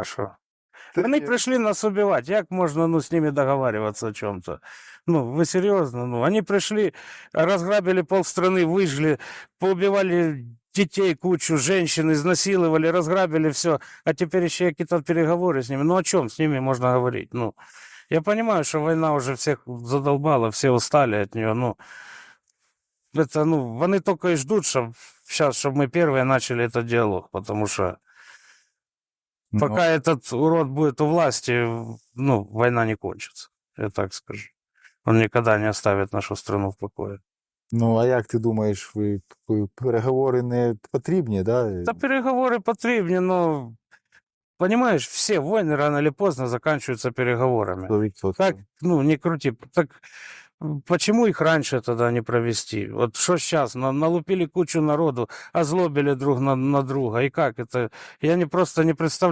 А що? Вони прийшли нас убивати. Як можна ну, з ними договариваться о чем-то? Ну, ви серйозно? Ну, вони прийшли, розграбили полстраны, выжгли, поубивали детей кучу, женщин, изнасиловали, разграбили все. А теперь еще какие-то переговоры с ними. Ну, о чем с ними можно говорить? Ну, я понимаю, что война уже всех задолбала, все устали от нее. Ну, это, ну, они только и ждут, чтобы сейчас, чтобы мы первые начали этот диалог, потому что Ну, Пока этот урод будет у власти, ну, война не кончится. Я так скажу. Он никогда не оставит нашу страну в покое. Ну, а як ти думаєш, ви п- переговори не потрібні, да? Да переговоры потребны, но, понимаешь, все войны рано или поздно заканчиваются переговорами. 100%. Как, ну, не крути. Так м, почему их раньше тогда не провести? Вот что сейчас? Налупили кучу народу, озлобили друг на, на друга. И как это? Я не просто не представляю.